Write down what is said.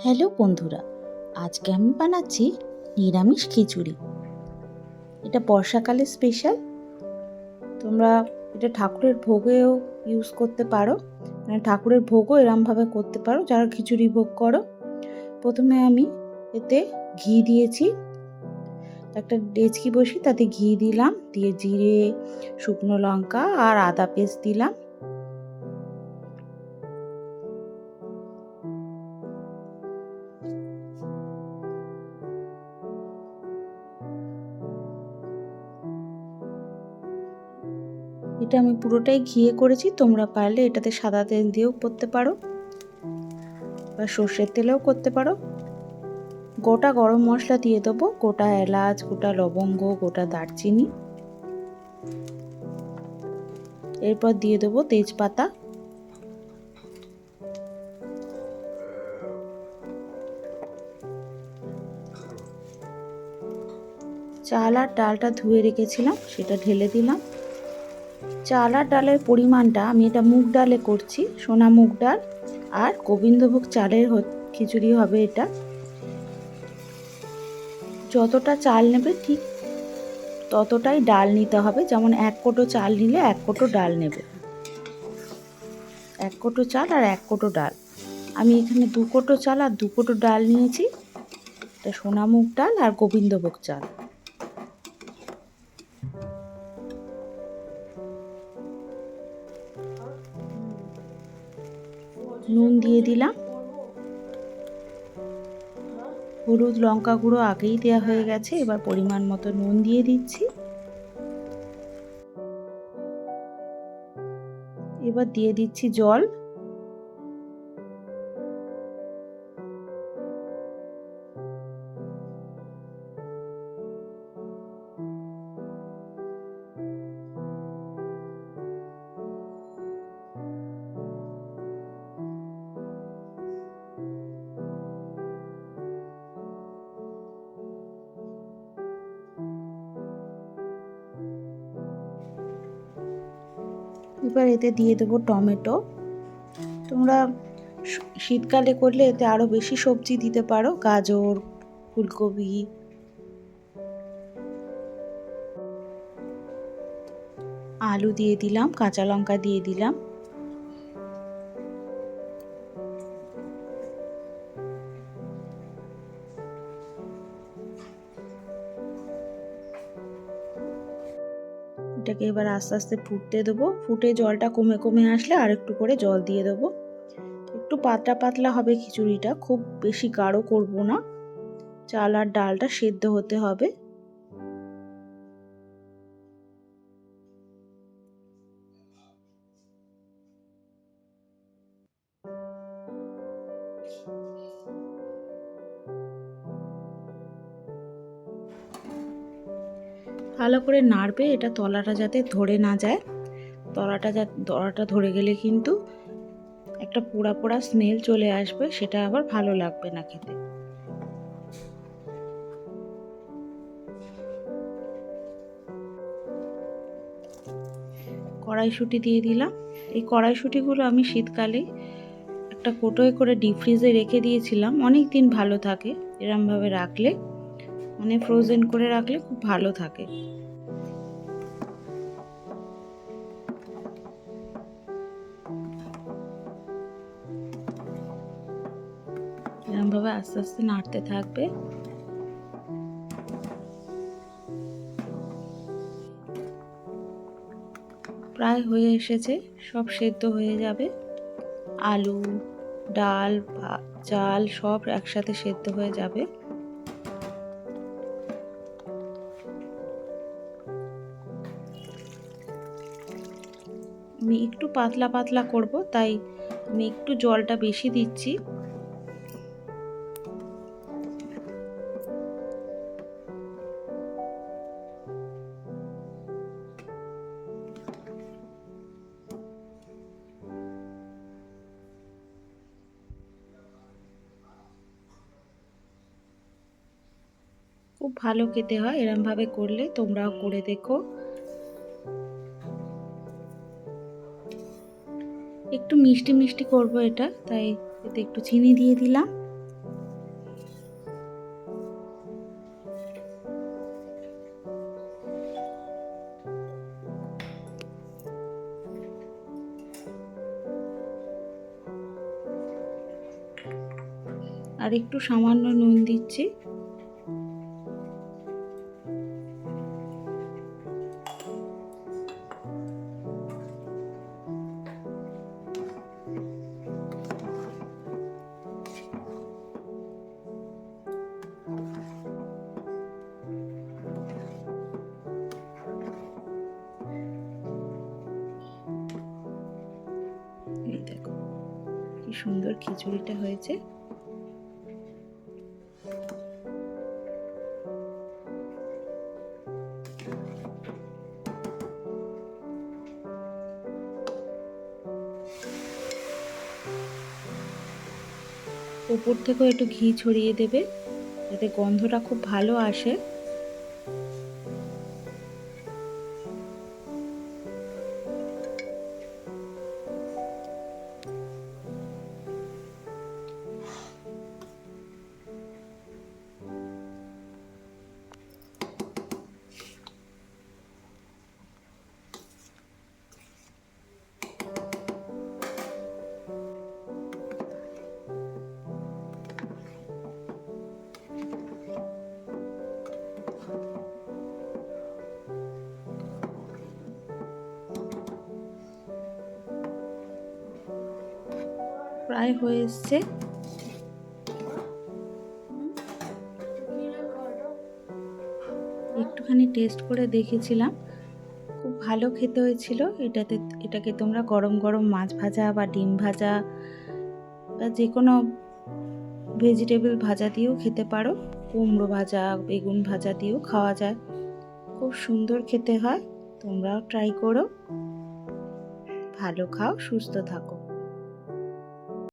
Hello বন্ধুরা, আজকে আমি বানাচ্ছি নিরামিষ খিচুড়ি। এটা বর্ষাকালে স্পেশাল তোমরা এটা ঠাকুরের ভোগেও ইউজ করতে পারো। মানে ঠাকুরের ভোগও এরমভাবে করতে পারো, যারা খিচুড়ি ভোগ করো। প্রথমে আমি এতে ঘি দিয়েছি। একটা ডেচকি বসি তাতে ঘি দিলাম, দিয়ে জিরে, শুকনো লঙ্কা আর আদা পেস্ট দিলাম। এটা আমি পুরোটাই ঘিয়ে করেছি, তোমরা পারলে এটাতে সাদা তেল দিয়েও করতে পারো। বা সর্ষের তেলেও করতে পারো। গোটা গরম মশলা দিয়ে দেবো, গোটা এলাচ, গোটা লবঙ্গ, গোটা দারচিনি। এরপর দিয়ে দেবো তেজপাতা। চাল আর ডালটা ধুয়ে রেখেছিলাম, সেটা ঢেলে দিলাম। চাল আর ডালের পরিমাণটা আমি এটা মুগ ডালে করছি, সোনা মুগ ডাল আর গোবিন্দভোগ চালের খিচুড়ি হবে এটা। যতটা চাল নেবে ঠিক ততটাই ডাল নিতে হবে, যেমন এক কোটো চাল নিলে এক কোটো ডাল নেবে। এক কোটো চাল আর এক কোটো ডাল। আমি এখানে দু কোটো চাল আর দু কোটো ডাল নিয়েছি, এটা সোনা মুগ ডাল আর গোবিন্দভোগ চাল। নুন দিয়ে দিলাম। হলুদ লঙ্কা গুঁড়ো আগেই দেওয়া হয়ে গেছে, এবার পরিমাণ মতো নুন দিয়ে দিচ্ছি। এবার দিয়ে দিচ্ছি জল। এবার এতে দিয়ে দেবো টমেটো। তোমরা শীতকালে করলে এতে আরও বেশি সবজি দিতে পারো, গাজর, ফুলকপি। আলু দিয়ে দিলাম, কাঁচা লঙ্কা দিয়ে দিলাম। এটাকে এবার আস্তে আস্তে ফুটতে দেবো। ফুটে জলটা কমে কমে আসলে আর একটু করে জল দিয়ে দেবো। একটু পাতলা পাতলা হবে খিচুড়িটা, খুব বেশি গাঢ় করব না। চাল আর ডালটা সেদ্ধ হতে হবে। ভালো করে নাড়বে, এটা তলাটা যাতে ধরে না যায়। তলাটা যা, তলাটা ধরে গেলে কিন্তু একটা পোড়া পোড়া স্মেল চলে আসবে, সেটা আবার ভালো লাগবে না খেতে। কড়াইশুঁটি দিয়ে দিলাম। এই কড়াইশুঁটিগুলো আমি শীতকালে একটা কোটোয় করে ডিপ ফ্রিজে রেখে দিয়েছিলাম। অনেক দিন ভালো থাকে, এরমভাবে রাখলে। মানে ফ্রোজেন করে রাখলে খুব ভালো থাকে। এরমভাবে আস্তে আস্তে নাড়তে থাকবে। প্রায় হয়ে এসেছে, সব সেদ্ধ হয়ে যাবে। আলু, ডাল চাল সব একসাথে সেদ্ধ হয়ে যাবে। আমি একটু পাতলা পাতলা করব, তাই আমি একটু জলটা বেশি দিচ্ছি। খুব ভালো খেতে হয়, এরমভাবে করলে তোমরাও করে দেখো। একটু মিষ্টি মিষ্টি করব এটা, তাই এতে একটু চিনি দিয়ে দিলাম। আর একটু সামান্য নুন দিচ্ছি। দেখো, কি সুন্দর খিচুড়িটা হয়েছে। উপর থেকেও একটু ঘি ছড়িয়ে দেবে, যাতে গন্ধটা খুব ভালো আসে। প্রায় হয়ে এসছে একটুখানি টেস্ট করে দেখেছিলাম। খুব ভালো খেতে হয়েছিল। এটাতে, এটাকে তোমরা গরম গরম মাছ ভাজা বা ডিম ভাজা বা যে কোনো ভেজিটেবল ভাজা দিয়েও খেতে পারো। কুমড়ো ভাজা, বেগুন ভাজা দিয়েও খাওয়া যায়। খুব সুন্দর খেতে হয়। তোমরাও ট্রাই করো। ভালো খাও, সুস্থ থাকো।